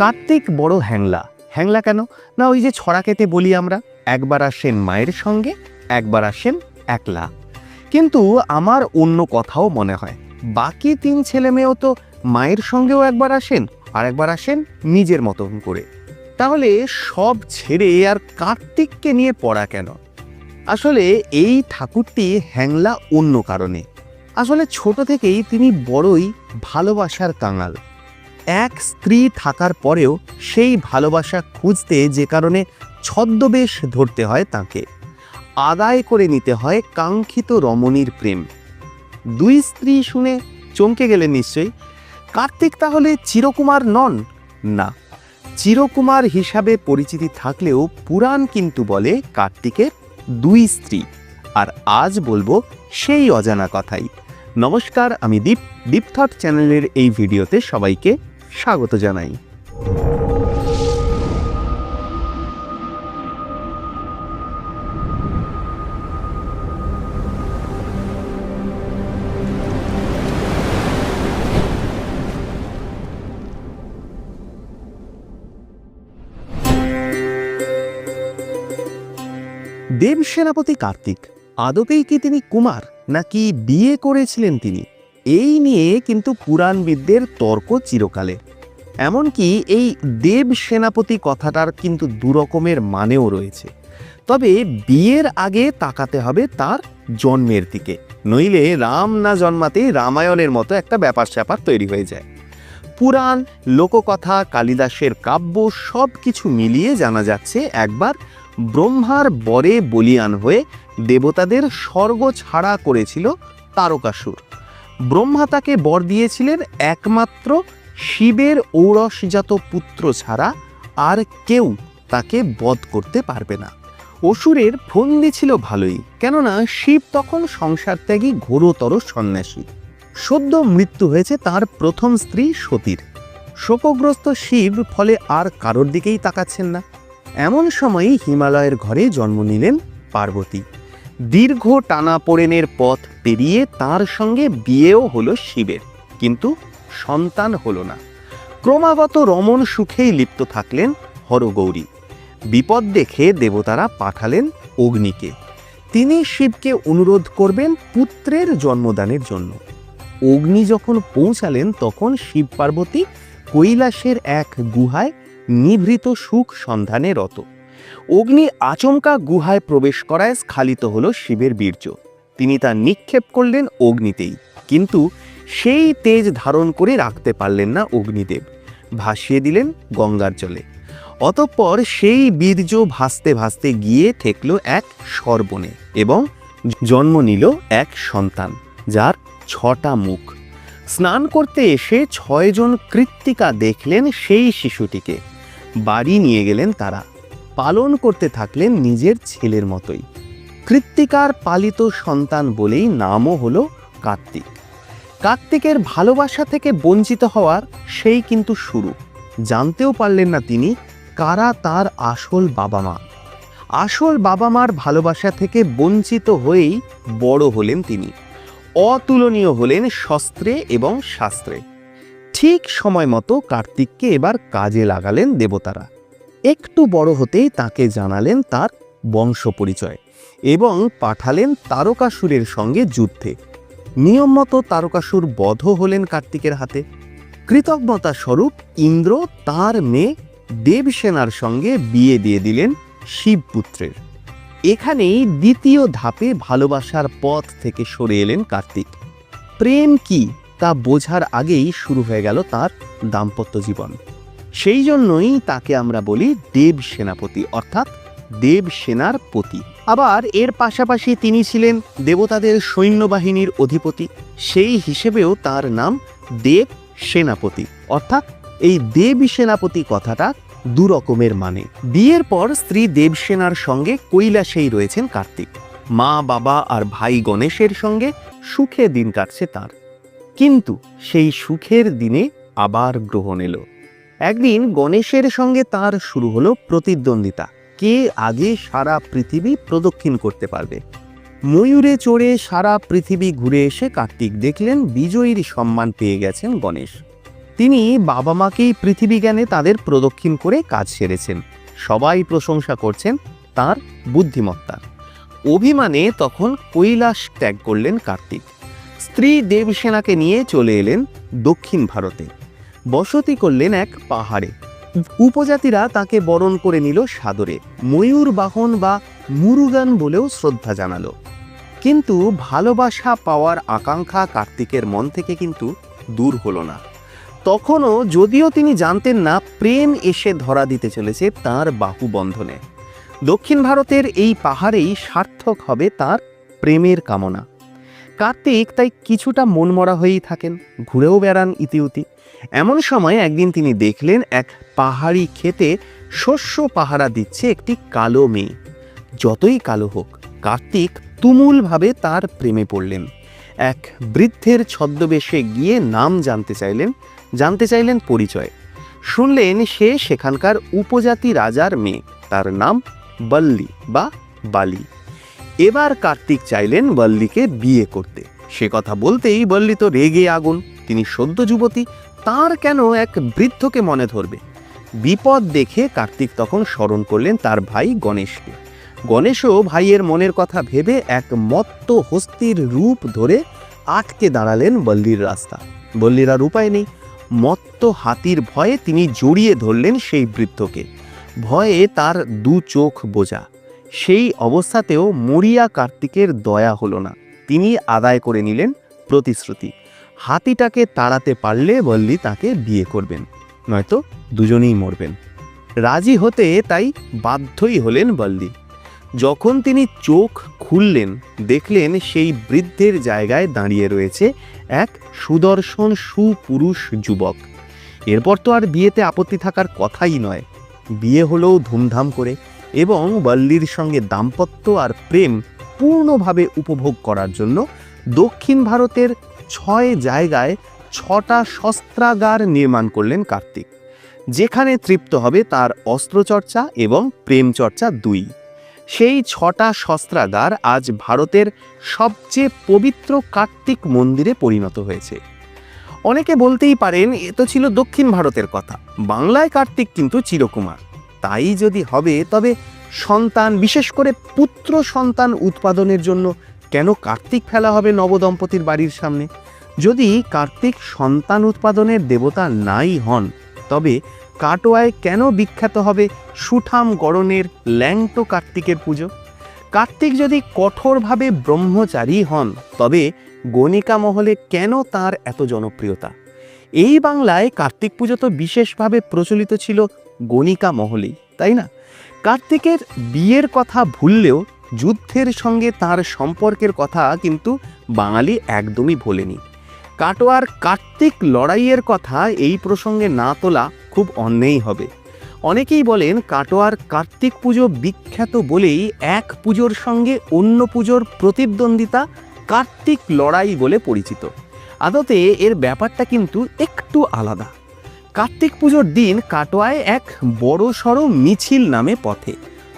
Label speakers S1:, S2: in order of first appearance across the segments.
S1: কার্তিক বড় হ্যাংলা। হ্যাংলা কেন? না, ওই যে ছড়া কেটে বলি আমরা, একবার আসেন মায়ের সঙ্গে, একবার আসেন একলা। কিন্তু আমার অন্য কথাও মনে হয়। বাকি তিন ছেলে মেয়েও তো মায়ের সঙ্গেও একবার আসেন আর একবার আসেন নিজের মতন করে। তাহলে সব ছেড়ে আর কার্তিককে নিয়ে পড়া কেন? আসলে এই ঠাকুরটি হ্যাংলা অন্য কারণে। আসলে ছোট থেকেই তিনি বড়ই ভালোবাসার কাঙাল। এক স্ত্রী থাকার পরেও সেই ভালোবাসা খুঁজতে যে কারণে ছদ্মবেশ ধরতে হয় তাকে। আদায় করে নিতে হয় কাঙ্ক্ষিত রমণীর প্রেম। দুই স্ত্রী শুনে চমকে গেলেন নিশ্চয়ই। কার্তিক তাহলে চিরকুমার নন? না। চিরকুমার হিসাবে পরিচিতি থাকলেও পুরাণ কিন্তু বলে কার্তিকের দুই স্ত্রী। আর আজ বলব সেই অজানা কথাই। নমস্কার, আমি দীপ। দীপ থট চ্যানেলের এই ভিডিওতে সবাইকে স্বাগত জানাই। দেব সেনাপতি কার্তিক আদপেই কি তিনি কুমার নাকি বিয়ে করেছিলেন তিনি? এই নিয়ে কিন্তু পুরাণবিদদের তর্ক চিরকালে। এমনকি এই দেব সেনাপতি কথাটার কিন্তু দুরকমের মানেও রয়েছে। তবে বিয়ের আগে তাকাতে হবে তার জন্মের দিকে, নইলে রাম না জন্মাতেই রামায়ণের মতো একটা ব্যাপার স্যাপার তৈরি হয়ে যায়। পুরাণ, লোককথা, কালিদাসের কাব্য সব কিছু মিলিয়ে জানা যাচ্ছে একবার ব্রহ্মার বরে বলিয়ান হয়ে দেবতাদের স্বর্গ ছাড়া করেছিল তারকাসুর। ব্রহ্মা তাকে বর দিয়েছিলেন একমাত্র শিবের ঔরসজাত পুত্র ছাড়া আর কেউ তাকে বধ করতে পারবে না। অসুরের ফন্দি ছিল ভালোই, কেননা শিব তখন সংসার ত্যাগী ঘোরতর সন্ন্যাসী। সদ্য মৃত্যু হয়েছে তার প্রথম স্ত্রী সতীর। শোকগ্রস্ত শিব ফলে আর কারোর দিকেই তাকাচ্ছেন না। এমন সময়ই হিমালয়ের ঘরে জন্ম নিলেন পার্বতী। দীর্ঘ টানা টানাপোড়েনের পথ পেরিয়ে তার সঙ্গে বিয়েও হলো শিবের। কিন্তু সন্তান হলো না। ক্রমাগত রমণ সুখেই লিপ্ত থাকলেন হরগৌরী। বিপদ দেখে দেবতারা পাঠালেন অগ্নিকে। তিনি শিবকে অনুরোধ করবেন পুত্রের জন্মদানের জন্য। অগ্নি যখন পৌঁছালেন, তখন শিব পার্বতী কৈলাসের এক গুহায় নিভৃত সুখ সন্ধানে রত। অগ্নি আচমকা গুহায় প্রবেশ করায় স্খালিত হল শিবের বীর্য। তিনি তা নিক্ষেপ করলেন অগ্নিতেই। কিন্তু সেই তেজ ধারণ করে রাখতে পারলেন না অগ্নিদেব। ভাসিয়ে দিলেন গঙ্গার জলে। অতঃপর সেই বীর্য ভাসতে ভাসতে গিয়ে ঠেকল এক সর্বণে এবং জন্ম নিল এক সন্তান, যার ছটা মুখ। স্নান করতে এসে ছয়জন কৃত্তিকা দেখলেন সেই শিশুটিকে। বাড়ি নিয়ে গেলেন তারা। পালন করতে থাকলেন নিজের ছেলের মতোই। কৃত্তিকার পালিত সন্তান বলেই নামও হলো কার্তিক। কার্তিকের ভালোবাসা থেকে বঞ্চিত হওয়ার সেই কিন্তু শুরু। জানতেও পারলেন না তিনি কারা তার আসল বাবা মা আসল বাবা মার ভালোবাসা থেকে বঞ্চিত হয়েই বড় হলেন তিনি। অতুলনীয় হলেন শস্ত্রে এবং শাস্ত্রে। ঠিক সময় মতো কার্তিককে এবার কাজে লাগালেন দেবতারা। একটু বড় হতেই তাকে জানালেন তার বংশ পরিচয় এবং পাঠালেন তারকাসুরের সঙ্গে যুদ্ধে। নিয়ম মতো তারকাসুর বধ হলেন কার্তিকের হাতে। কৃতজ্ঞতা স্বরূপ ইন্দ্র তার মেয়ে দেবসেনার সঙ্গে বিয়ে দিয়ে দিলেন শিবপুত্রের। এখানেই দ্বিতীয় ধাপে ভালোবাসার পথ থেকে সরে এলেন কার্তিক। প্রেম কি তা বোঝার আগেই শুরু হয়ে গেল তার দাম্পত্য জীবন। সেই জন্যই তাকে আমরা বলি দেব সেনাপতি, অর্থাৎ দেব সেনার পতি। আবার এর পাশাপাশি তিনি ছিলেন দেবতাদের সৈন্যবাহিনীর অধিপতি। সেই হিসেবেও তার নাম দেব সেনাপতি, অর্থাৎ এই দেব সেনাপতি কথাটা দু রকমের মানে। বিয়ের পর স্ত্রী দেবসেনার সঙ্গে কৈলাসেই রয়েছেন কার্তিক। মা, বাবা আর ভাই গণেশের সঙ্গে সুখে দিন কাটছে তার। কিন্তু সেই সুখের দিনে আবার গ্রহণ এলো একদিন গণেশের সঙ্গে তার শুরু হলো প্রতিদ্বন্দ্বিতা। কে আগে সারা পৃথিবী প্রদক্ষিণ করতে পারবে? ময়ূরে চড়ে সারা পৃথিবী ঘুরে এসে কার্তিক দেখলেন বিজয়ীর সম্মান পেয়ে গেছেন গণেশ। তিনি বাবা মাকেই পৃথিবী জ্ঞানে তাদের প্রদক্ষিণ করে কাজ সেরেছেন। সবাই প্রশংসা করছেন তার বুদ্ধিমত্তার অভিমানে তখন কৈলাস ত্যাগ করলেন কার্তিক। স্ত্রী দেবসেনাকে নিয়ে চলে এলেন দক্ষিণ ভারতে। বসতি করলেন এক পাহাড়ে। উপজাতিরা তাকে বরণ করে নিল সাদরে। ময়ূর বাহন বা মুরুগান বলেও শ্রদ্ধা জানালো। কিন্তু ভালোবাসা পাওয়ার আকাঙ্ক্ষা কার্তিকের মন থেকে কিন্তু দূর হলো না। তখনও যদিও তিনি জানতেন না, প্রেম এসে ধরা দিতে চলেছে তার বাহু বন্ধনে। দক্ষিণ ভারতের এই পাহাড়েই সার্থক হবে তার প্রেমের কামনা। কার্তিক তাই কিছুটা মনমরা হয়েই থাকেন, ঘুরেও বেড়ান ইতিউতি। এমন সময় একদিন তিনি দেখলেন এক পাহাড়ি খেতে শস্য পাহারা দিচ্ছে একটি কালো মেয়ে। যতই কালো হোক, কার্তিক তুমুলভাবে তার প্রেমে পড়লেন। এক বৃদ্ধের ছদ্মবেশে গিয়ে নাম জানতে চাইলেন জানতে চাইলেন পরিচয়। শুনলেন সে সেখানকার উপজাতি রাজার মেয়ে, তার নাম বল্লি বা বালি। এবার কার্তিক চাইলেন বল্লিকে বিয়ে করতে। সে কথা বলতেই বল্লি তো রেগে আগুন। তিনি সদ্য যুবতী তার কেন এক বৃদ্ধকে মনে ধরবে? বিপদ দেখে কার্তিক তখন স্মরণ করলেন তার ভাই গণেশকে। গণেশও ভাইয়ের মনের কথা ভেবে এক মত্ত হস্তির রূপ ধরে আটকে দাঁড়ালেন বল্লির রাস্তা। বল্লির আর উপায় নেই। মত্ত হাতির ভয়ে তিনি জড়িয়ে ধরলেন সেই বৃদ্ধকে। ভয়ে তার দু চোখ বোঝা। সেই অবস্থাতেও মরিয়া কার্তিকের দয়া হলো না। তিনি আদায় করে নিলেন প্রতিশ্রুতি। হাতিটাকে তাড়াতে পারলে বল্লি তাকে বিয়ে করবেন, নয়তো দুজনেই মরবেন। রাজি হতে তাই বাধ্যই হলেন বল্লি। যখন তিনি চোখ খুললেন, দেখলেন সেই বৃদ্ধের জায়গায় দাঁড়িয়ে রয়েছে এক সুদর্শন সুপুরুষ যুবক। এরপর তো আর বিয়েতে আপত্তি থাকার কথাই নয়। বিয়ে হলেও ধুমধাম করে এবং বল্লির সঙ্গে দাম্পত্য আর প্রেম পূর্ণভাবে উপভোগ করার জন্য দক্ষিণ ভারতের ছয় জায়গায় ছটা শস্ত্রাগার নির্মাণ করলেন কার্তিক। যেখানে তৃপ্ত হবে তার অস্ত্রচর্চা এবং প্রেমচর্চা দুই। সেই ছটা শস্ত্রাগার আজ ভারতের সবচেয়ে পবিত্র কার্তিক মন্দিরে পরিণত হয়েছে। অনেকে বলতেই পারেন, এ তো ছিল দক্ষিণ ভারতের কথা। বাংলায় কার্তিক কিন্তু চিরকুমার। তাই যদি হবে, তবে সন্তান, বিশেষ করে পুত্র সন্তান উৎপাদনের জন্য কেন কার্তিক ফেলা হবে নবদম্পতির বাড়ির সামনে? যদি কার্তিক সন্তান উৎপাদনের দেবতা নাই হন, তবে কাটোয়ায় কেন বিখ্যাত হবে সুঠাম গড়নের ল্যাংটো কার্তিকের পুজো? কার্তিক যদি কঠোরভাবে ব্রহ্মচারী হন, তবে গণিকা মহলে কেন তার এত জনপ্রিয়তা? এই বাংলায় কার্তিক পুজো তো বিশেষভাবে প্রচলিত ছিল গণিকা মহলেই, তাই না? কার্তিকের বিয়ের কথা ভুললেও যুদ্ধের সঙ্গে তার সম্পর্কের কথা কিন্তু বাঙালি একদমই ভোলেনি। কাটোয়ার কার্তিক লড়াইয়ের কথা এই প্রসঙ্গে না তোলা খুব অন্যায় হবে। অনেকেই বলেন কাটোয়ার কার্তিক পুজো বিখ্যাত বলেই এক পুজোর সঙ্গে অন্য পুজোর প্রতিদ্বন্দ্বিতা কার্তিক লড়াই বলে পরিচিত। আদতে এর ব্যাপারটা কিন্তু একটু আলাদা। কার্তিক পুজোর দিন কাটোয়ায় এক বড় সড়ো মিছিল নামে পথে।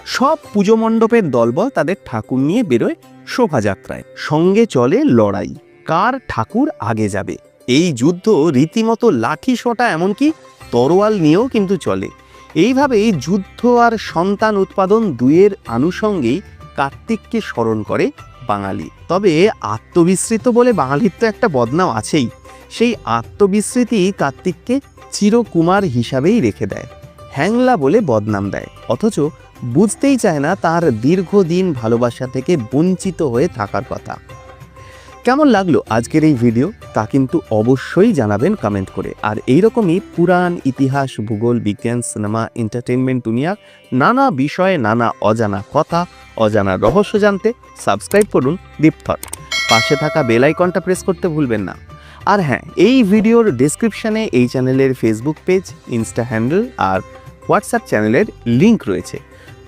S1: সব পুজো মণ্ডপের দলবল তাদের ঠাকুর নিয়ে বেরোয় শোভাযাত্রায়। সঙ্গে চলে লড়াই। কার ঠাকুর আগে যাবে? এই যুদ্ধ রীতিমতো লাঠি সোটা এমনকি তরোয়াল নিয়েও কিন্তু চলে। এইভাবেই যুদ্ধ আর সন্তান উৎপাদন দুয়ের আনুষঙ্গেই কার্তিককে স্মরণ করে বাঙালি। তবে আত্মবিস্মৃত বলে বাঙালির তো একটা বদনাম আছেই। সেই আত্মবিস্মৃতি কার্তিককে চিরকুমার হিসাবেই রেখে দেয়। হ্যাংলা বলে বদনাম দেয়। অথচ বুঝতেই চায় না তার দীর্ঘদিন ভালোবাসা থেকে বঞ্চিত হয়ে থাকার কথা। কেমন লাগল আজকের এই ভিডিও? তা কিন্তু অবশ্যই জানাবেন কমেন্ট করে। আর এইরকমই পুরাণ, ইতিহাস, ভূগোল, বিজ্ঞান সিনেমা এন্টারটেনমেন্ট দুনিয়ার নানা বিষয়ে নানা অজানা কথা, অজানা রহস্য জানতে সাবস্ক্রাইব করুন দীপথট পাশে থাকা বেল আইকনটা প্রেস করতে ভুলবেন না। আর হ্যাঁ এই ভিডিওর ডিসক্রিপশনে এই চ্যানেলের ফেসবুক পেজ ইনস্টা হ্যান্ডেল আর হোয়াটসঅ্যাপ চ্যানেলের লিংক রয়েছে।